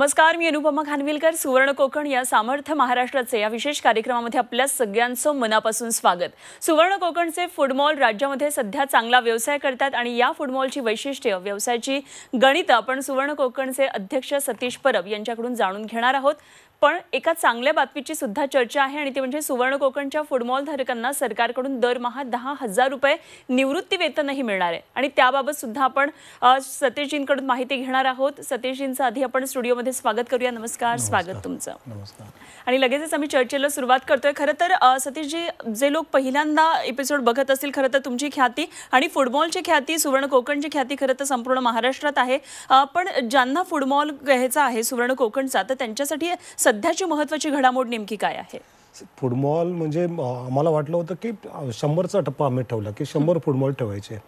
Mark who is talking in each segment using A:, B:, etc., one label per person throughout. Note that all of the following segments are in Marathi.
A: नमस्कार मी अनुपमा खानविलकर सुवर्ण कोकण या सामर्थ्य महाराष्ट्राचे या विशेष कार्यक्रमामध्ये आपल्या सगळ्यांचं मनापासून स्वागत. सुवर्ण कोकणचे फुटबॉल राज्यामध्ये सध्या चांगला व्यवसाय करतात आणि या फूडमॉलची वैशिष्ट्य व्यवसायाची गणितं आपण सुवर्ण कोकणचे अध्यक्ष सतीश परब यांच्याकडून जाणून घेणार आहोत. पण एका चांगल्या बातमीची सुद्धा चर्चा आहे आणि ती म्हणजे सुवर्ण कोकणच्या फूडमॉल धारकांना सरकारकडून दरमहा दहा हजार रुपये निवृत्ती वेतनही मिळणार आहे. आणि त्याबाबत सुद्धा आपण सतीशजींकडून माहिती घेणार आहोत. सतीशजींचं आधी आपण स्टुडिओमध्ये स्वागत करूया. नमस्कार. स्वागत तुमचं.
B: नमस्कार.
A: आणि लगेचच आम्ही चर्चेला सुरुवात करतोय. खरं तर सतीशजी जे लोक पहिल्यांदा एपिसोड बघत असतील खरं तर तुमची ख्याती आणि फुटबॉलची ख्याती सुवर्ण कोकणची ख्याती खरं तर संपूर्ण महाराष्ट्रात आहे. पण ज्यांना फुटबॉल घ्यायचा आहे सुवर्ण कोकणचा तर त्यांच्यासाठी सध्याची महत्वाची घडामोड नेमकी काय आहे?
B: फुटबॉल म्हणजे आम्हाला वाटलं होतं की शंभरचा टप्पा आम्ही ठेवला की शंभर फुटबॉल ठेवायचे.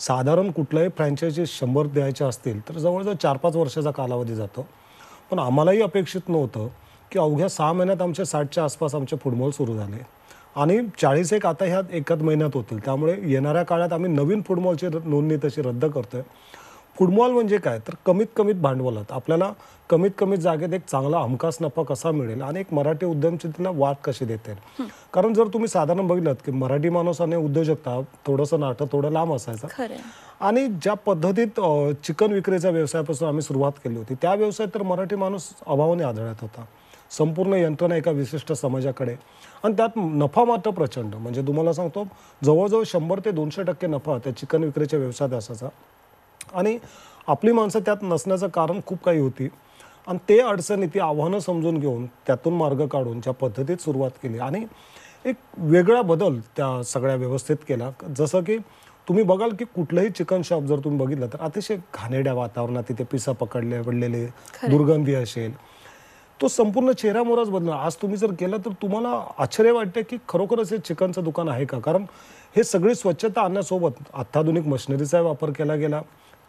B: साधारण कुठल्याही फ्रँचायझी शंभर द्यायचे असतील तर जवळजवळ चार पाच वर्षाचा कालावधी जातो. पण आम्हालाही अपेक्षित नव्हतं की अवघ्या सहा महिन्यात आमचे साठच्या आसपास आमचे फुटबॉल सुरू झाले. आणि चाळीस एक आता ह्या एकाच महिन्यात होतील. त्यामुळे येणाऱ्या काळात आम्ही नवीन फुटबॉलची नोंदणी तशी रद्द करतोय. फुटबॉल म्हणजे काय? तर कमीत कमीत भांडवलात. आपल्याला कमीत कमीत जागेत एक चांगला हमखास नफा कसा मिळेल आणि एक मराठी उद्यमशीलतेला वाट कशी देता? येईल कारण जर तुम्ही साधारण बघितलं की मराठी माणूस आणि उद्योजकता थोडंसं नाटं थोडं लांब असायचं. आणि ज्या पद्धतीत चिकन विक्रीच्या व्यवसायापासून आम्ही सुरुवात केली होती त्या व्यवसायात तर मराठी माणूस अभावाने आढळत होता. संपूर्ण यंत्रणा एका विशिष्ट समाजाकडे. आणि त्यात नफा मात्र प्रचंड. म्हणजे तुम्हाला सांगतो जवळजवळ शंभर ते दोनशे टक्के नफा त्या चिकन विक्रीच्या व्यवसायात असायचा. आणि आपली माणसं त्यात नसण्याचं कारण खूप काही होती. आणि ते अडचणी ती आव्हानं समजून घेऊन त्यातून मार्ग काढून ज्या पद्धतीत सुरुवात केली. आणि एक वेगळा बदल त्या सगळ्या व्यवस्थेत केला. जसं की तुम्ही बघाल की कुठलंही चिकन शॉप जर तुम्ही बघितलं तर अतिशय घाणेड्या वातावरणात तिथे पिसा पकडले पडलेले दुर्गंधी असेल. तो संपूर्ण चेहरामोराच बदलला. आज तुम्ही जर गेला तर तुम्हाला आश्चर्य वाटते की खरोखरच हे चिकनचं दुकान आहे का? कारण हे सगळी स्वच्छता आणण्यासोबत अत्याधुनिक मशिनरीचा वापर केला गेला.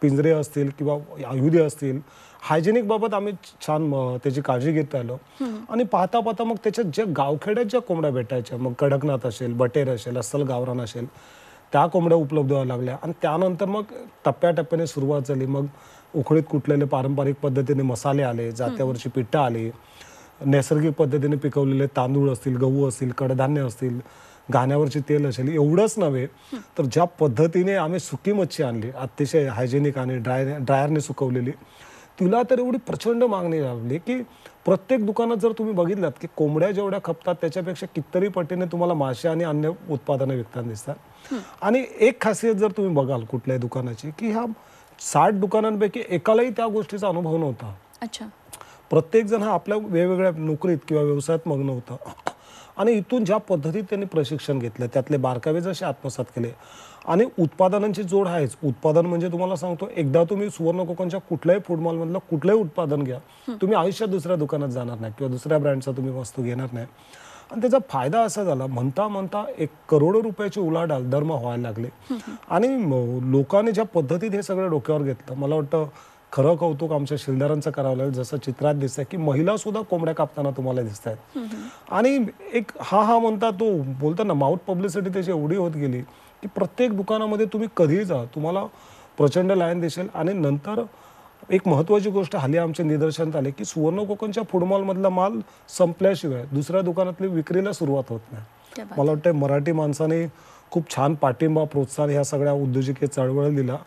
B: पिंजरे असतील किंवा आयुधे असतील हायजेनिक बाबत आम्ही छान त्याची काळजी घेत राहिलो आणि पाहता पाहता मग त्याच्यात ज्या गावखेड्यात ज्या कोंबड्या भेटायच्या मग कडकनाथ असेल बटेर असेल अस्सल गावरान असेल त्या कोंबड्या उपलब्ध व्हायला लागल्या. आणि त्यानंतर मग टप्प्याटप्प्याने सुरुवात झाली. मग उकळीत कुटलेले पारंपरिक पद्धतीने मसाले आले जात्यावरची पिठं आली नैसर्गिक पद्धतीने पिकवलेले तांदूळ असतील गहू असतील कडधान्य असतील गाण्यावरची तेल असेल एवढंच नव्हे तर ज्या पद्धतीने आम्ही सुकी मच्छी आणली अतिशय हायजेनिक आणि ड्राय ड्रायरने सुकवलेली तिला तर एवढी प्रचंड मागणी लागली की प्रत्येक दुकानात जर तुम्ही बघितलात की कोंबड्या जेवढ्या खपतात त्याच्यापेक्षा कितीतरी पटीने तुम्हाला मासे आणि अन्य उत्पादनं विकताना दिसतात. आणि एक खासियत जर तुम्ही बघाल कुठल्याही दुकानाची की ह्या साठ दुकानांपैकी एकालाही त्या गोष्टीचा अनुभव नव्हता.
A: अच्छा.
B: प्रत्येक जण हा आपल्या वेगवेगळ्या नोकरीत किंवा व्यवसायात मग्न होता. आणि इथून ज्या पद्धतीत त्यांनी प्रशिक्षण घेतलं त्यातले बारकावे जसे आत्मसात केले. आणि उत्पादनांची जोड आहेच. उत्पादन म्हणजे तुम्हाला सांगतो एकदा तुम्ही सुवर्ण कोकणच्या कुठल्याही फूड मॉलमधलं कुठलंही उत्पादन घ्या तुम्ही आयुष्यात दुसऱ्या दुकानात जाणार नाही किंवा दुसऱ्या ब्रँडचा तुम्ही वस्तू घेणार नाही. आणि त्याचा फायदा असा झाला म्हणता म्हणता एक करोडो रुपयाची उलाढाल धर्म व्हायला लागली. आणि लोकांनी ज्या पद्धतीत हे सगळं डोक्यावर घेतलं मला वाटतं खरं कौतुक आमच्या शिलदारांचं करावं लागेल. जसं चित्रात दिसतंय की महिला सुद्धा कोंबड्या कापताना तुम्हाला दिसत आहेत आणि एक हा हा म्हणता तो बोलता ना माउथ पब्लिसिटी त्याची एवढी होत गेली की प्रत्येक दुकानामध्ये तुम्ही कधीही जा तुम्हाला प्रचंड लाईन दिसेल. आणि नंतर एक महत्वाची गोष्ट हल्ली आमच्या निदर्शनात आले की सुवर्ण कोकणच्या फुटबॉलमधला माल संपल्याशिवाय दुसऱ्या दुकानातली विक्रीला सुरुवात होत नाही. मला वाटतं मराठी माणसाने खूप छान पाठिंबा प्रोत्साहन ह्या सगळ्या उद्योजकी चळवळ दिला.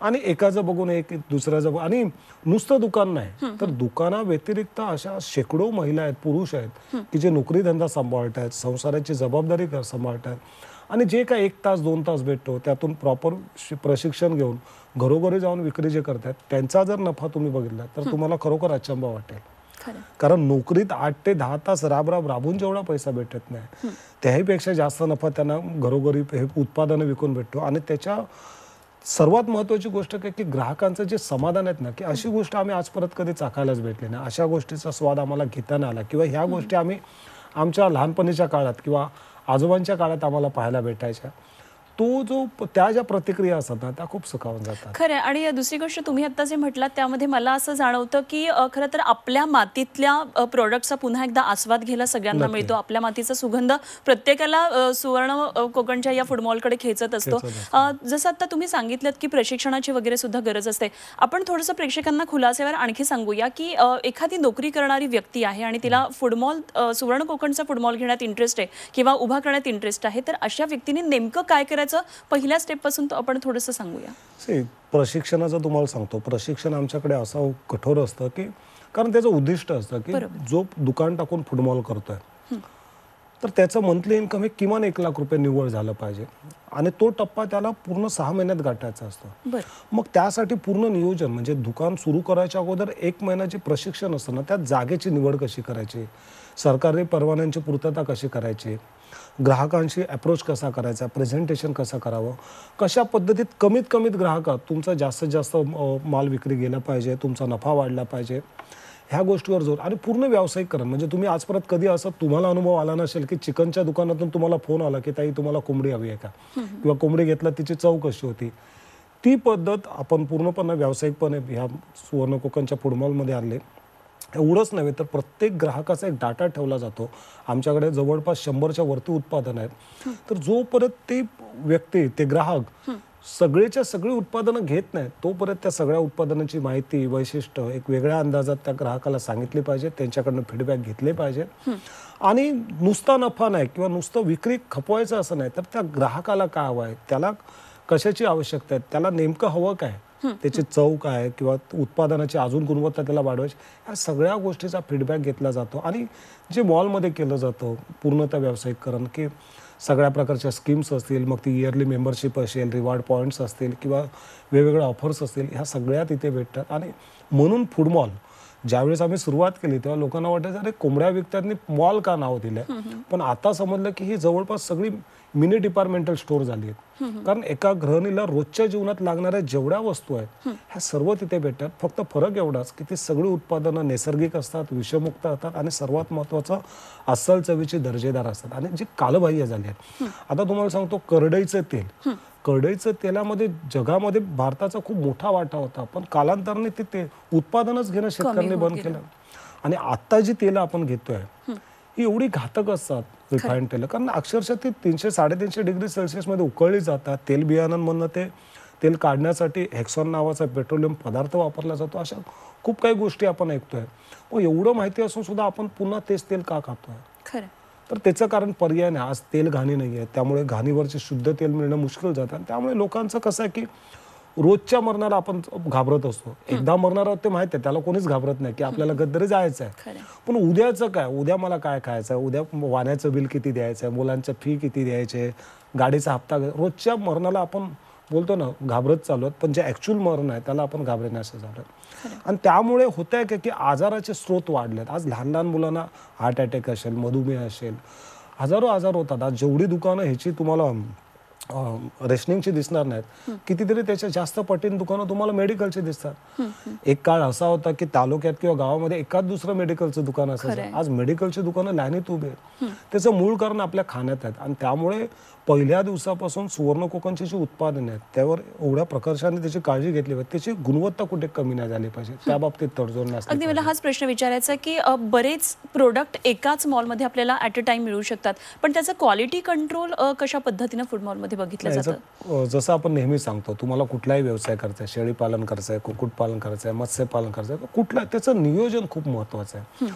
B: आणि एकाचं बघून एक दुसऱ्याचं बघून आणि नुसतं दुकान नाही तर दुकाना व्यतिरिक्त अशा शेकडो महिला आहेत पुरुष आहेत की जे नोकरी धंदा सांभाळत आहेत संसाराची जबाबदारी सांभाळत आहेत आणि जे काय एक तास दोन तास भेटतो त्यातून प्रॉपर प्रशिक्षण घेऊन घरोघरी जाऊन विक्री जे करतात त्यांचा जर नफा तुम्ही बघितला तर तुम्हाला खरोखर अचंबा वाटेल. कारण नोकरीत आठ ते दहा तास राब राब राबून जेवढा पैसा भेटत नाही त्याहीपेक्षा जास्त नफा त्यांना घरोघरी हे उत्पादनं विकून भेटतो. आणि त्याच्या सर्वात महत्वाची गोष्ट काय की ग्राहकांचं जे समाधान आहेत ना की अशी गोष्ट आम्ही आज परत कधी चाकायलाच भेटली नाही. अशा गोष्टीचा स्वाद आम्हाला घेता नाही आला. किंवा ह्या गोष्टी आम्ही आमच्या लहानपणीच्या काळात किंवा आजोबांच्या काळात आम्हाला पाहायला भेटायच्या. तो जो त्या ज्या प्रतिक्रिया असतात ना त्या खूप सुखावून जातात
A: खरं आहे. आणि दुसरी गोष्ट तुम्ही आता जे म्हटलात त्यामध्ये मला असं जाणवतं की खरं तर आपल्या मातीतल्या प्रोडक्टचा पुन्हा एकदा आस्वाद घ्यायला सगळ्यांना. मिळतो आपल्या मातीचा सुगंध प्रत्येकाला सुवर्ण कोकणच्या या फुटबॉलकडे खेचत असतो
B: खेचत असतो.
A: अ, जसं आता तुम्ही सांगितलं की प्रशिक्षणाची वगैरे सुद्धा गरज असते आपण थोडंसं प्रेक्षकांना खुलासेवर आणखी सांगूया की एखादी नोकरी करणारी व्यक्ती आहे आणि तिला फुटबॉल सुवर्ण कोकणचा फुटबॉल घेण्यात इंटरेस्ट आहे किंवा उभा करण्यात इंटरेस्ट आहे तर अशा व्यक्तीने नेमकं काय करायचं पहिल्या स्टेपपासून तो आपण थोडंसं सांगूया.
B: प्रशिक्षणाचं तुम्हाला सांगतो. प्रशिक्षण आमच्याकडे असं कठोर असतं की कारण त्याचं उद्दिष्ट असतं की. जो दुकान टाकून फुटबॉल करतोय तर त्याचं मंथली इन्कम हे किमान एक लाख रुपये निव्वळ झालं पाहिजे. आणि तो टप्पा त्याला पूर्ण सहा महिन्यात गाठायचा असतो. मग त्यासाठी पूर्ण नियोजन म्हणजे दुकान सुरू करायच्या अगोदर एक महिन्याचे प्रशिक्षण असतं ना त्या जागेची निवड कशी करायची? सरकारी परवान्यांची पूर्तता कशी करायची? ग्राहकांशी अप्रोच कसा करायचा प्रेझेंटेशन कसं करावं कशा पद्धतीत कमीत कमीत ग्राहकात तुमचा जास्तीत जास्त माल विक्री गेला पाहिजे तुमचा नफा वाढला पाहिजे ह्या गोष्टीवर जोर आणि पूर्ण व्यावसायिकरण म्हणजे तुम्ही आजपर्यंत कधी असं तुम्हाला अनुभव आला नसेल की चिकनच्या दुकानातून तुम्हाला फोन आला की ताई तुम्हाला कोंबडी हवी आहे का? किंवा कोंबडी घेतला तिची चव कशी होती? ती पद्धत आपण पूर्णपणे व्यावसायिकपणे ह्या सुवर्ण कोकणच्या फुटबॉलमध्ये आणले. एवढंच नव्हे तर प्रत्येक ग्राहकाचा एक डाटा ठेवला जातो. आमच्याकडे जवळपास शंभरच्या वरती उत्पादन आहेत. तर जोपर्यंत ते व्यक्ती ते ग्राहक सगळेच्या सगळी उत्पादनं घेत नाहीत तोपर्यंत त्या सगळ्या उत्पादनाची माहिती वैशिष्ट्य एक वेगळ्या अंदाजात त्या ग्राहकाला सांगितली पाहिजे त्यांच्याकडनं फीडबॅक घेतले पाहिजे. आणि नुसता नफा नाही किंवा नुसतं विक्री खपवायचं असं नाही तर त्या ग्राहकाला काय हवं आहे? त्याला कशाची आवश्यकता आहे? त्याला नेमकं हवं काय? त्याची चव काय किंवा उत्पादनाची अजून गुणवत्ता त्याला वाढवायची या सगळ्या गोष्टीचा फीडबॅक घेतला जातो. आणि जे मॉलमध्ये केलं जातं पूर्णतः व्यावसायिकरण की सगळ्या प्रकारच्या स्कीम्स असतील मग ती इयरली मेंबरशिप असेल रिवॉर्ड पॉईंट्स असतील किंवा वेगवेगळ्या ऑफर्स असतील ह्या सगळ्या तिथे भेटतात. आणि म्हणून फुटबॉल ज्यावेळेस आम्ही सुरुवात केली तेव्हा लोकांना वाटायचं अरे कोंबड्या विकत्यांनी मॉल का नाव दिलंय? पण आता समजलं की ही जवळपास सगळी मिनी डिपार्टमेंटल स्टोर झाली आहेत. कारण एका गृहिणीला रोजच्या जीवनात लागणाऱ्या जेवढ्या वस्तू आहेत ह्या सर्व तिथे भेटतात. फक्त फरक एवढाच की ती सगळी उत्पादनं नैसर्गिक असतात विषमुक्त असतात आणि सर्वात महत्वाचं अस्सल चवीचे दर्जेदार असतात. आणि जे कालबाह्य झाले आहेत. आता तुम्हाला सांगतो करडईचं तेल. करडईचं तेलामध्ये जगामध्ये भारताचा खूप मोठा वाटा होता. पण कालांतराने ते ते उत्पादनच घेणं शेतकऱ्यांनी बंद. केलं. आणि आता जी तेलं आपण घेतोय ही एवढी घातक असतात. रिफाईंड तेल. कारण अक्षरशः ती तीनशे साडेतीनशे डिग्री सेल्सिअसमध्ये उकळली जातात. तेल बियाणांमधनं ते. तेल काढण्यासाठी हेक्सॉन नावाचा पेट्रोलियम पदार्थ वापरला जातो. अशा खूप काही गोष्टी आपण ऐकतोय. मग एवढं माहिती असून सुद्धा आपण पुन्हा तेच तेल का खातोय?
A: खरं.
B: तर त्याचं कारण पर्याय नाही. आज तेल घाणी नाही आहे त्यामुळे घाणीवरचे शुद्ध तेल मिळणं मुश्किल जातं. आणि त्यामुळे लोकांचं कसं आहे की रोजच्या मरणाला आपण घाबरत असतो. एकदा मरणार आहोत ते माहिती आहे त्याला कोणीच घाबरत नाही की आपल्याला गद्दरी जायचं आहे. पण उद्याचं काय? उद्या मला काय खायचं आहे? उद्या वाण्याचं बिल किती द्यायचं आहे? मुलांचं फी किती द्यायचे? गाडीचा हप्ता रोजच्या मरणाला आपण बोलतो ना घाबरत चालू आहेत पण जे ऍक्च्युअल मरण आहे त्याला आपण घाबरण्याचं झालं आणि त्यामुळे होत आहे की आजाराचे स्रोत वाढलेत. आज लहान लहान मुलांना हार्ट अटॅक असेल मधुमेह असेल हजारो आजार होतात. आज जेवढी दुकानं ह्याची तुम्हाला रेशनिंगची दिसणार नाहीत. कितीतरी त्याच्या जास्त पटीन दुकानं तुम्हाला मेडिकलची दिसतात. एक काळ असा होता की तालुक्यात किंवा गावामध्ये एकाच दुसरं मेडिकलचं दुकान असायचं. आज मेडिकलची दुकानं लाईनीत उभे आहेत. त्याचं मूळ कारण आपल्या खाण्यात आहेत. आणि त्यामुळे पहिल्या दिवसापासून सुवर्ण कोकणची जी उत्पादन आहेत त्यावर एवढ्या प्रकर्षाने त्याची काळजी घेतली पाहिजे. त्याची गुणवत्ता कुठे कमी नाही झाली पाहिजे. त्या बाबतीत तडजोड नसली
A: अगदी मला हाच प्रश्न विचारायचा की बरेच प्रोडक्ट एकाच मॉलमध्ये आपल्याला ॲट अ टाइम मिळू शकतात. पण त्याचं क्वालिटी कंट्रोल कशा पद्धतीनं फूड मॉलमध्ये बघितलं जातं.
B: जसं आपण नेहमी सांगतो तुम्हाला कुठलाही व्यवसाय करायचा आहे शेळी पालन करायचं आहे कुक्कुटपालन करायचं आहे मत्स्यपालन करायचं आहे कुठला त्याचं नियोजन खूप महत्वाचं आहे.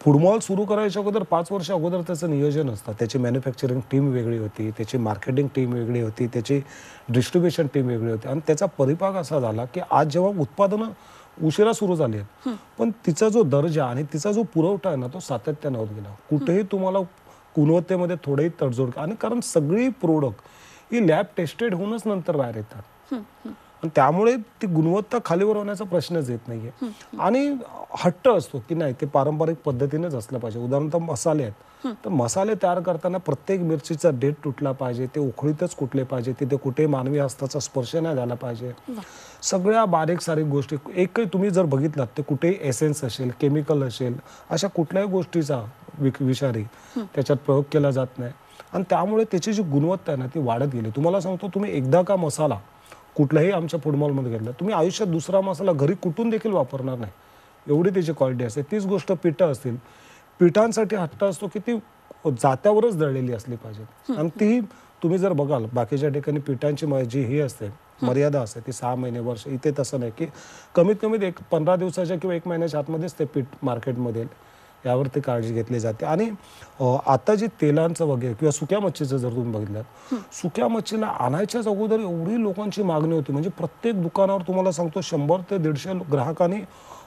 B: फुडमॉल सुरू करायच्या अगोदर पाच वर्ष अगोदर त्याचं नियोजन असतं. त्याची मॅन्युफॅक्चरिंग टीम वेगळी होती त्याची मार्केटिंग टीम वेगळी होती त्याची डिस्ट्रीब्युशन टीम वेगळी होती. आणि त्याचा परिपाक असा झाला की आज जेव्हा उत्पादनं उशिरा सुरू झाली आहेत पण तिचा जो दर्जा आणि तिचा जो पुरवठा आहे ना तो सातत्यानं होत गेला. कुठेही तुम्हाला गुणवत्तेमध्ये थोडेही तडजोड आणि कारण सगळी प्रोडक्ट ही लॅब टेस्टेड होऊनच नंतर बाहेर येतात. आणि त्यामुळे ती गुणवत्ता खालीवर होण्याचा प्रश्नच येत नाहीये. आणि हट्ट असतो की नाही ते पारंपरिक पद्धतीनेच असलं पाहिजे. उदाहरणार्थ मसाले आहेत. तर मसाले तयार करताना प्रत्येक मिरचीचा डेट तुटला पाहिजे ते उखळीतच कुठले पाहिजे तिथे कुठे मानवी हस्ताचा स्पर्श नाही झाला पाहिजे. सगळ्या बारीक सारीक गोष्टी एकही तुम्ही जर बघितलात ते कुठेही एसेन्स असेल केमिकल असेल अशा कुठल्याही गोष्टीचा विषारी त्याच्यात प्रयोग केला जात नाही. आणि त्यामुळे त्याची जी गुणवत्ता आहे ना ती वाढत गेली. तुम्हाला सांगतो तुम्ही एकदा का मसाला कुठलाही आमच्या फुटबॉलमध्ये घेतला तुम्ही आयुष्यात दुसरा मसाला घरी कुठून देखील वापरणार नाही. एवढी त्याची क्वालिटी असते. तीच गोष्ट पिठं असतील. पिठांसाठी हट्ट असतो की ती जात्यावरच दळलेली असली पाहिजे. आणि ती तुम्ही जर बघाल बाकीच्या ठिकाणी पिठांची जी ही असते मर्यादा असते ती सहा महिने वर्ष इथे तसं नाही की कमीत कमी एक पंधरा दिवसाच्या किंवा एक महिन्याच्या आतमध्येच ते पीठ मार्केटमध्ये येईल. यावरती काळजी घेतली जाते. आणि आता जे तेलांचं वगैरे किंवा सुक्या मच्छीचं जर तुम्ही बघितलं सुक्या मच्छीला आणायच्याच अगोदर एवढी लोकांची मागणी होती. म्हणजे प्रत्येक दुकानावर तुम्हाला सांगतो शंभर ते दीडशे ग्राहकांनी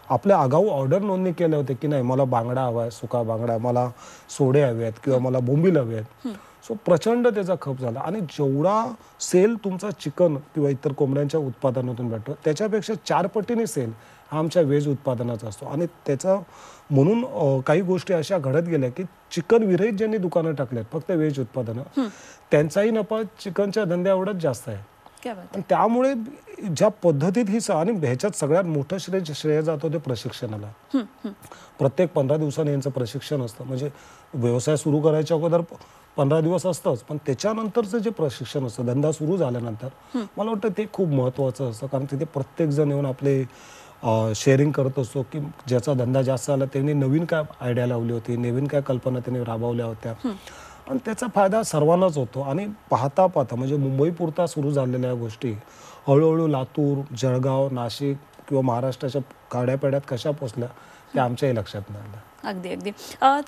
B: आपल्या आगाऊ ऑर्डर नोंदणी केल्या होत्या की नाही मला बांगडा हवा आहे सुका बांगडा मला सोडे हवे आहेत किंवा मला बोंबील हवे आहेत. सो प्रचंड त्याचा खप झाला. आणि जेवढा सेल तुमचा चिकन किंवा इतर कोंबड्यांच्या उत्पादनातून भेटतो त्याच्यापेक्षा चार पटीने सेल हा आमच्या वेज उत्पादनाचा असतो. आणि त्याचा म्हणून काही गोष्टी अशा घडत गेल्या की चिकन विरहित ज्यांनी दुकानं टाकल्यात फक्त व्हेज उत्पादनं त्यांचाही नफा चिकनच्या धंद्या एवढाच जास्त आहे. आणि त्यामुळे ज्या पद्धतीत ही आणि ह्याच्यात सगळ्यात मोठं श्रेय श्रेय जातं ते प्रशिक्षणाला. प्रत्येक पंधरा दिवसांनी यांचं प्रशिक्षण असतं. म्हणजे व्यवसाय सुरू करायच्या अगोदर पंधरा दिवस असतंच. पण त्याच्यानंतरचं जे प्रशिक्षण असतं धंदा सुरू झाल्यानंतर मला वाटतं ते खूप महत्त्वाचं असतं. कारण तिथे प्रत्येक जण येऊन आपले शेअरिंग करत असतो की ज्याचा धंदा जास्त आला त्यांनी नवीन काय आयडिया लावली होती नवीन काय कल्पना त्यांनी राबवल्या होत्या. आणि त्याचा फायदा सर्वांनाच होतो. आणि पाहता पाहता म्हणजे मुंबईपुरता सुरू झालेल्या गोष्टी हळूहळू लातूर जळगाव नाशिक किंवा महाराष्ट्राच्या काड्यापेड्यात कशा पोचल्या ते आमच्याही लक्षात नाही आलं.
A: अगदी अगदी.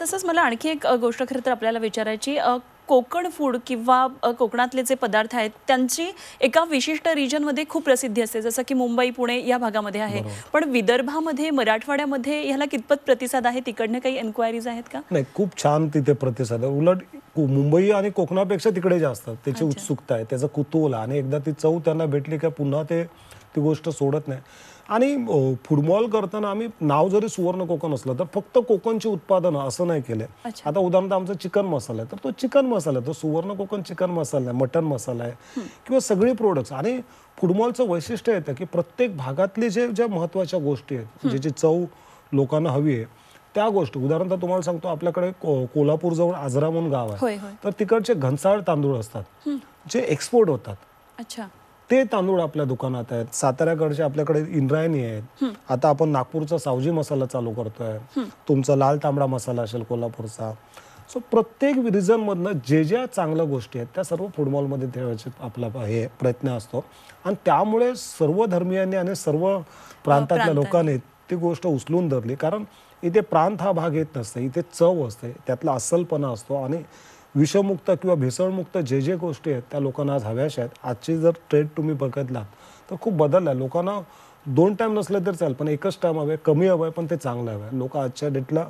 A: तसंच मला आणखी एक गोष्ट खरं तर आपल्याला विचारायची कोकण फूड किंवा कोकणातले जे पदार्थ आहेत त्यांची एका विशिष्ट रिजनमध्ये खूप प्रसिद्धी असते. जसं की मुंबई पुणे या भागामध्ये आहे. पण विदर्भामध्ये मराठवाड्यामध्ये ह्याला कितपत प्रतिसाद आहे? तिकडनं काही एन्क्वायरीज आहेत का?
B: नाही खूप छान तिथे प्रतिसाद आहे. उलट मुंबई आणि कोकणापेक्षा तिकडे जास्त. त्याची उत्सुकता आहे. त्याचं कुतूहल आणि एकदा ती चव त्यांना भेटली का पुन्हा ते ती गोष्ट सोडत नाही. आणि फुटबॉल करताना आम्ही नाव जरी सुवर्ण कोकण असलं तर फक्त कोकणची उत्पादनं असं नाही
A: अच्छा.
B: आता उदाहरणार्थ आमचा चिकन मसाला आहे तर तो चिकन मसाला आहे तो सुवर्ण कोकण चिकन मसाला आहे मटन मसाला आहे किंवा सगळी प्रोडक्ट्स आणि फुटबॉलचं वैशिष्ट्य येतं की प्रत्येक भागातले जे ज्या महत्त्वाच्या गोष्टी आहेत ज्याची चव लोकांना हवी आहे त्या गोष्टी. उदाहरणार्थ तुम्हाला सांगतो आपल्याकडे को- कोल्हापूरजवळ आजरा म्हणून गाव आहे. तर तिकडचे घनसाळ तांदूळ असतात जे एक्सपोर्ट होतात.
A: अच्छा.
B: ते तांदूळ आपल्या दुकानात आहेत. साताऱ्याकडचे आपल्याकडे इंद्रायणी आहेत. आता आपण नागपूरचा सावजी मसाला चालू करतोय. तुमचा लाल तांबडा मसाला असेल कोल्हापूरचा. सो प्रत्येक रिजन मधनं जे ज्या चांगल्या गोष्टी आहेत त्या सर्व फुटबॉलमध्ये ठेवायचे आपला हे प्रयत्न असतो. आणि त्यामुळे सर्व धर्मियांनी आणि सर्व प्रांतातल्या. लोकांनी ती गोष्ट उचलून धरली. कारण इथे प्रांत हा भाग येत नसते इथे चव असते त्यातला अस्सलपणा असतो आणि विषमुक्त किंवा भेसळमुक्त जे जे गोष्टी आहेत त्या लोकांना आज हव्याशा आहेत. आजची जर ट्रेड तुम्ही बघितलात तर खूप बदलला आहे. लोकांना दोन टाईम नसले तर चालेल पण एकच टाईम हवं कमी हवं आहे पण ते चांगलं हवं. आहे लोक आजच्या डेटला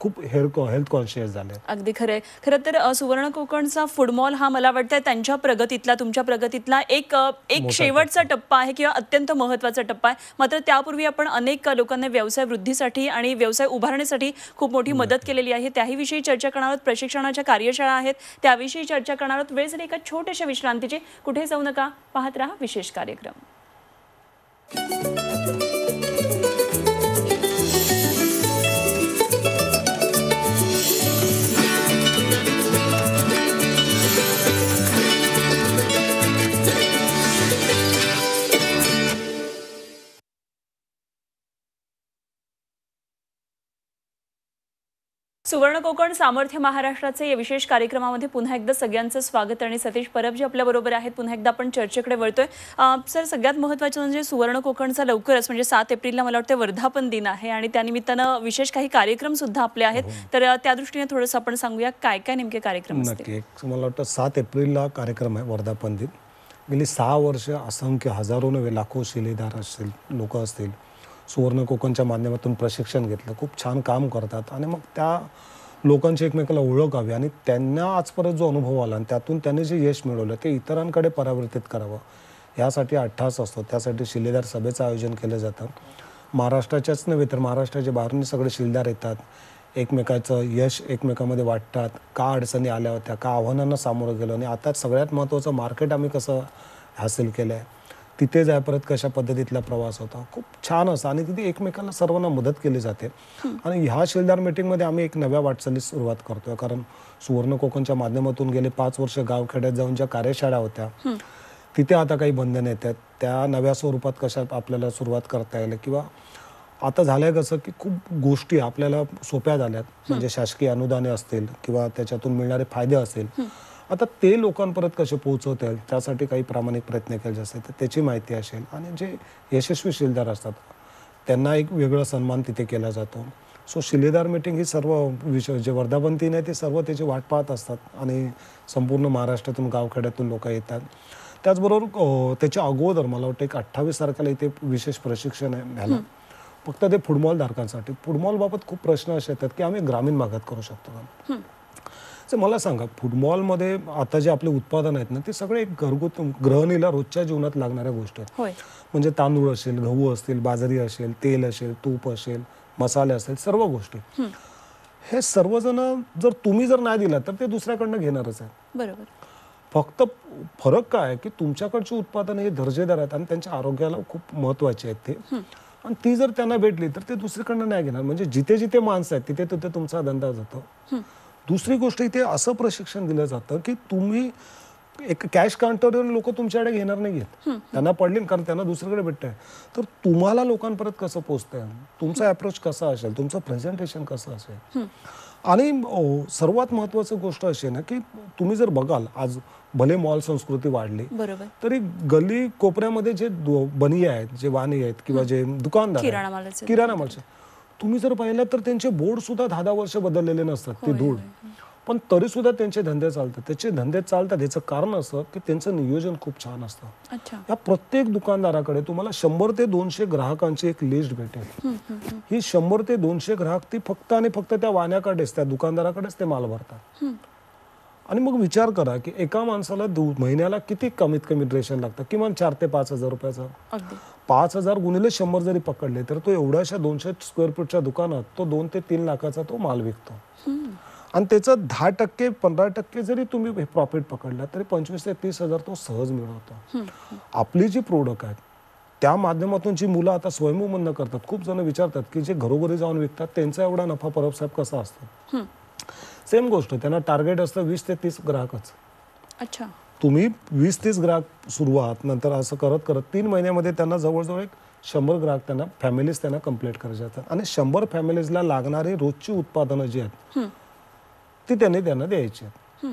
B: खूप हेल्थ हेल्थ कॉन्शियस झाले.
A: अगदी खरंय खरं तर सुवर्ण कोकणचा फुटबॉल हा मला वाटतं त्यांच्या प्रगतीतला तुमच्या प्रगतीतला एक एक शेवटचा टप्पा. आहे किंवा अत्यंत महत्त्वाचा टप्पा आहे. मात्र त्यापूर्वी आपण अनेक लोकांना व्यवसाय वृद्धीसाठी आणि व्यवसाय उभारण्यासाठी खूप मोठी मदत केलेली आहे. त्याही विषयी चर्चा करणार आहोत. प्रशिक्षणाच्या कार्यशाळा आहेत. त्याविषयी चर्चा करणार आहोत. वेळ झाली एका छोट्याशा विश्रांतीची. कुठे जाऊ नका? पाहत राहा विशेष कार्यक्रम. सुवर्ण कोकण सामर्थ्य महाराष्ट्राचे या विशेष कार्यक्रमामध्ये पुन्हा एकदा सगळ्यांचं स्वागत आणि सतीश परब जे आपल्या बरोबर आहेत पुन्हा एकदा आपण चर्चेकडे वळतोय. सर सगळ्यात महत्त्वाचं म्हणजे सुवर्ण कोकणचा लवकरच म्हणजे सात एप्रिलला मला वाटतं वर्धापन दिन आहे आणि त्यानिमित्तानं विशेष काही कार्यक्रम सुद्धा आपले आहेत. तर अं, त्या दृष्टीने थोडंसं आपण सांगूया काय काय नेमके कार्यक्रम
B: नक्की. मला वाटतं सात एप्रिलला कार्यक्रम आहे वर्धापन दिन. गेली सहा वर्ष असंख्य हजारो नव्हे लाखो शिलेदार असतील लोक असतील. सुवर्ण कोकणच्या माध्यमातून प्रशिक्षण घेतलं. खूप छान काम करतात. आणि मग त्या लोकांची एकमेकाला ओळख हवी आणि त्यांना आजपर्यंत जो अनुभव आला आणि त्यातून त्यांनी जे यश मिळवलं ते इतरांकडे परावर्तित करावं. यासाठी अठ्ठास असतो. त्यासाठी शिलेदार सभेचं आयोजन केलं जातं. महाराष्ट्राच्याच नव्हे तर महाराष्ट्राच्या बाहेरून सगळे शिलदार येतात. एकमेकाचं यश एकमेकामध्ये वाटतात. का अडचणी आल्या होत्या? का आव्हानांना सामोरं गेलो? आणि आता सगळ्यात महत्त्वाचं मार्केट आम्ही कसं हासिल केलं आहे तिथे जाय परत कशा पद्धतीतला प्रवास होता. खूप छान असं. आणि तिथे एकमेकांना सर्वांना मदत केली जाते. आणि ह्या शिलदार मीटिंगमध्ये आम्ही एक नव्या वाटचालीस सुरुवात करतोय. कारण सुवर्ण कोकणच्या माध्यमातून गेले पाच वर्ष गावखेड्यात जाऊन ज्या कार्यशाळा होत्या तिथे आता काही बंधन येतात. त्या नव्या स्वरूपात कशा आपल्याला सुरुवात करता येईल किंवा आता झालंय कसं की खूप गोष्टी आपल्याला सोप्या झाल्यात. म्हणजे शासकीय अनुदाने असतील किंवा त्याच्यातून मिळणारे फायदे असेल. आता ते लोकांपर्यंत कसे पोहोचवता येईल त्यासाठी काही प्रामाणिक प्रयत्न केले जातात त्याची माहिती असेल. आणि जे यशस्वी शिलेदार असतात त्यांना एक वेगळा सन्मान तिथे केला जातो. सो शिलेदार मीटिंग ही सर्व विषय जे वर्धापन दिन आहे ते सर्व त्याची वाट पाहत असतात. आणि संपूर्ण महाराष्ट्रातून गावखेड्यातून लोक येतात. त्याचबरोबर त्याच्या अगोदर मला वाटतं एक अठ्ठावीस तारखेला इथे विशेष प्रशिक्षण आहे ह्याला. फक्त ते फुटबॉल धारकांसाठी फुटबॉल बाबत खूप प्रश्न असे येतात की आम्ही ग्रामीण भागात करू शकतो का? तर मला सांगा फुटबॉलमध्ये आता जे आपले उत्पादन आहेत ना ते सगळे एक घरगुती गृहिणीला रोजच्या जीवनात लागणाऱ्या गोष्टी आहेत. म्हणजे तांदूळ असेल गहू असतील बाजरी असेल तेल असेल तूप असेल मसाले असेल सर्व गोष्टी. हे. सर्वजण जर तुम्ही जर नाही दिला तर ते दुसऱ्याकडनं घेणारच आहे
A: बरोबर.
B: फक्त फरक काय आहे की तुमच्याकडची उत्पादनं हे दर्जेदार आहेत आणि त्यांच्या आरोग्याला खूप महत्त्वाचे आहेत ते. आणि ती जर त्यांना भेटली तर ते दुसरीकडनं नाही घेणार. म्हणजे जिथे जिथे माणसं आहेत तिथे तिथे तुमचा धंदा जातो. दुसरी गोष्ट इथे असं प्रशिक्षण दिलं जातं की तुम्ही एक कॅश काउंटरवर लोक तुमच्याकडे घेणार नाही आहेत. त्यांना पडले कारण त्यांना दुसरीकडे भेटतंय. तर तुम्हाला लोकांपर्यंत कसं पोचतंय तुमचा अप्रोच कसा असेल? तुमचं प्रेझेंटेशन कसं असेल? आणि सर्वात महत्वाची गोष्ट अशी आहे ना की तुम्ही जर बघाल आज भले मॉल संस्कृती वाढली तरी गली कोपऱ्यामध्ये जे बनिये आहेत जे वाणी आहेत किंवा जे दुकानदार आहेत,
A: किराणा मालाचे.
B: किराणा मालचे. तुम्ही जर पाहिलं तर त्यांचे बोर्ड सुद्धा दहा दहा वर्ष बदललेले नसतात ते धूळ. पण तरी सुद्धा त्यांचे धंदे चालतात. त्याचे धंदे चालतात याचं कारण असं की त्यांचं नियोजन खूप छान असतं. या प्रत्येक दुकानदाराकडे तुम्हाला शंभर ते दोनशे ग्राहकांची एक लिस्ट भेटेल. ही शंभर ते दोनशे ग्राहक ती फक्त आणि फक्त त्या वाण्याकडेच त्या दुकानदाराकडेच ते माल भरतात. आणि मग विचार करा की एका माणसाला महिन्याला किती कमीत कमी रेशन लागतं? किमान चार ते पाच हजार रुपयाचं. पाच हजार गुणिले शंभर जरी पकडले तर तो एवढ्याशा दोनशे स्क्वेअर फूटच्या दुकानात तो दोन ते तीन लाखाचा तो माल विकतो. आणि त्याचं दहा टक्के पंधरा टक्के जरी तुम्ही प्रॉफिट पकडला तरी पंचवीस ते तीस हजार तो सहज मिळवतो. आपली जी प्रोडक्ट आहेत त्या माध्यमातून जी मुलं आता स्वयंभूमन करतात खूप जण विचारतात की जे घरोघरी जाऊन विकतात त्यांचा एवढा नफा परबसाहेब कसा असतो? सेम गोष्ट त्यांना टार्गेट असतं वीस ते तीस ग्राहकच.
A: अच्छा.
B: तुम्ही वीस तीस ग्राहक सुरुवात नंतर असं करत करत तीन महिन्यामध्ये त्यांना जवळजवळ एक शंभर ग्राहक त्यांना फॅमिलीज त्यांना कंप्लीट करायचे असतात आणि शंभर फॅमिलीजला लागणारी रोजची उत्पादनं जी आहेत ती त्यांनी त्यांना द्यायची आहेत.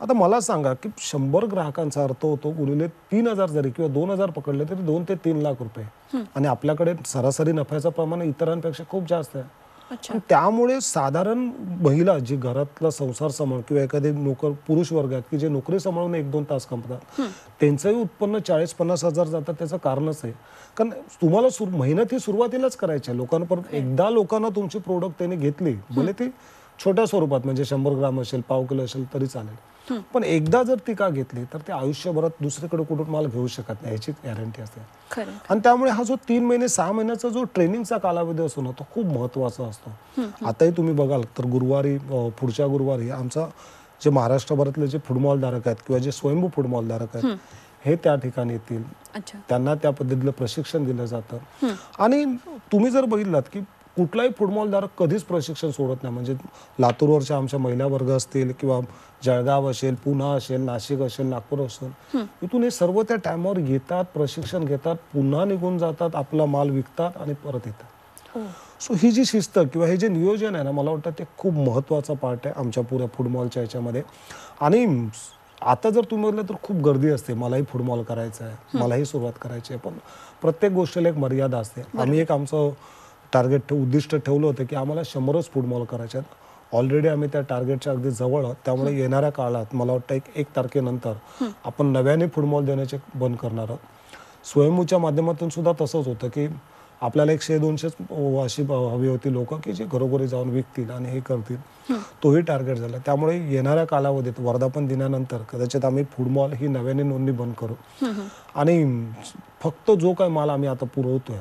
B: आता मला सांगा की शंभर ग्राहकांचा अर्थ होतो गुणिले तीन हजार जरी किंवा दोन हजार पकडले तरी दोन ते तीन लाख रुपये. आणि आपल्याकडे सरासरी नफ्याचं प्रमाण इतरांपेक्षा खूप जास्त आहे. त्यामुळे साधारण महिला जी घरातला संसार सांभाळ किंवा एखादे नोकर पुरुष वर्ग आहेत की जे नोकरी सांभाळून एक दोन तास कमतात त्यांचंही उत्पन्न चाळीस पन्नास हजार जातं त्याचं कारणच आहे. कारण तुम्हाला सुरू मेहनत ही सुरुवातीलाच करायची आहे. लोकांपर्यंत एकदा लोकांना तुमची प्रोडक्ट त्यांनी घेतली भले ती छोट्या स्वरूपात म्हणजे शंभर ग्राम असेल पाव किलो असेल तरी चालेल. पण एकदा जर ती का घेतली तर ते आयुष्यभरात दुसरीकडे कुठून माल घेऊ शकत नाही याची गॅरंटी असते. आणि त्यामुळे हा जो तीन महिने सहा महिन्याचा जो ट्रेनिंगचा कालावधी असतो ना तो खूप महत्त्वाचा असतो. आताही तुम्ही बघाल तर गुरुवारी पुढच्या गुरुवारी आमचा जे महाराष्ट्रभरातले जे फुटबॉलधारक आहेत किंवा जे स्वयंभू फुटबॉलधारक आहेत हे. त्या ठिकाणी येतील. त्यांना त्या पद्धतीचं प्रशिक्षण दिलं जातं. आणि तुम्ही जर बघितलात की कुठलाही फुटबॉलधारक कधीच प्रशिक्षण सोडत नाही. म्हणजे लातूरवरच्या आमच्या महिला वर्ग असतील किंवा जळगाव असेल पुणा असेल नाशिक असेल नागपूर असेल इथून हे सर्व त्या टायमावर येतात प्रशिक्षण घेतात पुन्हा निघून जातात आपला माल विकतात आणि परत येतात.
A: हो.
B: सो ही जी शिस्त किंवा हे जे नियोजन आहे ना मला वाटतं ते खूप महत्त्वाचा पार्ट आहे आमच्या पुऱ्या फुटबॉलच्या याच्यामध्ये. आणि आता जर तुम्ही बघितलं तर खूप गर्दी असते. मलाही फुटबॉल करायचं आहे मलाही सुरुवात करायची आहे. पण प्रत्येक गोष्टीला एक मर्यादा असते. आम्ही एक आमचं टार्गेट ठेव उद्दिष्ट ठेवलं होतं की आम्हाला शंभरच फुटबॉल करायचे आहेत. ऑलरेडी आम्ही त्या टार्गेटच्या अगदी जवळ आहोत. त्यामुळे येणाऱ्या काळात मला वाटतं एक एक तारखेनंतर आपण नव्याने फुटबॉल देण्याचे बंद करणार आहोत. स्वयंभूच्या माध्यमातून सुद्धा तसंच होतं की आपल्याला एकशे दोनशेच अशी हवी होती लोक की जे घरोघरी जाऊन विकतील आणि हे करतील. तोही टार्गेट झाला. त्यामुळे येणाऱ्या कालावधीत वर्धापन दिनानंतर कदाचित आम्ही फुटबॉल ही नव्याने नोंदणी बंद करू. आणि फक्त जो काय माल आम्ही आता पुरवतोय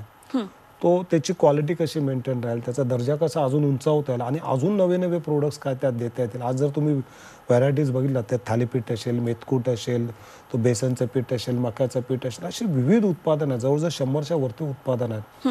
B: तो त्याची क्वालिटी कशी मेंटेन राहील? त्याचा दर्जा कसा अजून उंचावता येईल? आणि अजून नवे नवे प्रोडक्ट्स काय त्यात देता येतील? आज जर तुम्ही व्हरायटीज बघितल्या त्यात थालीपीठ असेल मेथकूट असेल तो बेसनचं पीठ असेल मक्याचं पीठ असेल अशी विविध उत्पादनं आहेत. जवळजवळ शंभरच्या वरती उत्पादन आहेत.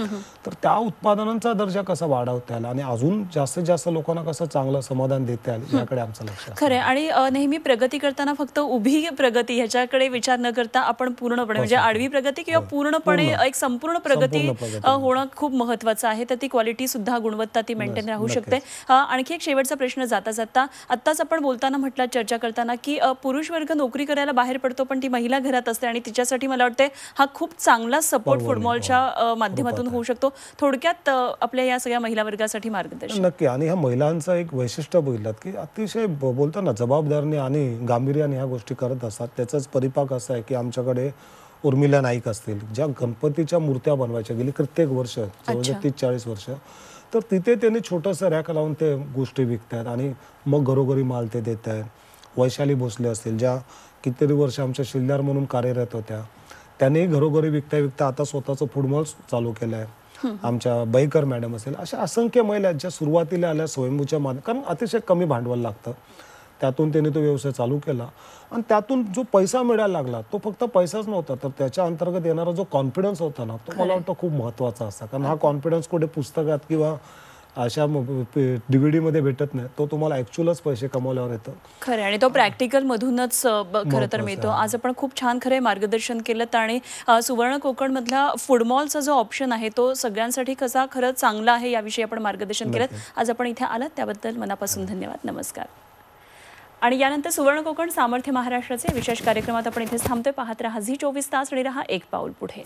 B: तर त्या उत्पादनांचा दर्जा कसा वाढवता येईल आणि अजून जास्तीत जास्त लोकांना कसं चांगलं समाधान देता येईल याकडे आमचं लक्ष.
A: खरंय. आणि नेहमी प्रगती करताना फक्त उभी प्रगती ह्याच्याकडे विचार न करता आपण पूर्णपणे म्हणजे आडवी प्रगती किंवा पूर्णपणे एक संपूर्ण प्रगती होणं खूप महत्वाचं आहे. तर ती क्वालिटी सुद्धा गुणवत्ता ती मेंटेन राहू शकते. आणखी एक शेवटचा प्रश्न जाता जाता आत्ताच आपण बोलताना म्हटलं चर्चा करताना की पुरुष वर्ग नोकरी करायला बाहेर पडतो पण ती महिला घरात असते आणि तिच्यासाठी मला वाटते हा खूप चांगला सपोर्ट फुटबॉलच्या अ, माध्यमातून होऊ शकतो. थोडक्यात आपल्या या सगळ्या महिला वर्गासाठी मार्गदर्शन.
B: नक्की. आणि ह्या महिलांचं एक वैशिष्ट्य बघितलं की अतिशय ब- बोलतो ना जबाबदारीने आणि गांभीर्याने ह्या गोष्टी करत असतात. त्याचाच परिपाक असा आहे की आमच्याकडे उर्मिला नाईक असतील ज्या गणपतीच्या मूर्त्या बनवायच्या गेली प्रत्येक वर्ष जवळजवळ तीस चाळीस वर्ष. तर तिथे त्यांनी छोटंसं रॅक लावून ते गोष्टी विकतात आणि मग घरोघरी माल ते देत आहेत. वैशाली भोसले असतील ज्या कितीतरी वर्ष आमच्या शिल्दार म्हणून कार्यरत होत्या. त्यांनी घरोघरी विकता विकता आता स्वतःचं फूड मॉल चालू केलं आहे आमच्या बैकर मॅडम असेल अशा असंख्य महिला ज्या सुरुवातीला आल्या स्वयंभूच्या माध्यम कारण अतिशय कमी भांडवल लागतं. त्यातून त्यांनी तो व्यवसाय चालू केला. आणि त्यातून जो पैसा मिळायला लागला तो फक्त पैसाच नव्हता. तर त्याच्या अंतर्गत येणारा जो कॉन्फिडन्स होता ना तो मला वाटतं खूप महत्त्वाचा असता. कारण हा कॉन्फिडन्स कुठे पुस्तकात किंवा अशा डीव्हीडी मध्ये भेटत नाही. तो तुम्हाला ऍक्च्युअलच पैसे कमवल्यावर येतं.
A: खरं आणि तो प्रॅक्टिकल मधूनच खरं तर मिळतो. आज आपण खूप छान खरे मार्गदर्शन केलं आणि सुवर्ण कोकण मधला फुटबॉलचा जो ऑप्शन आहे तो सगळ्यांसाठी कसा खरंच चांगला आहे याविषयी आपण मार्गदर्शन केलं आज आपण इथे आलात. त्याबद्दल मनापासून धन्यवाद. नमस्कार. आणि यानंतर सुवर्ण कोकण सामर्थ्य महाराष्ट्राचे विशेष कार्यक्रमात आपण इथेच थांबतोय. पाहत राहा झी चोवीस तास आणि राहा एक पाऊल पुढे.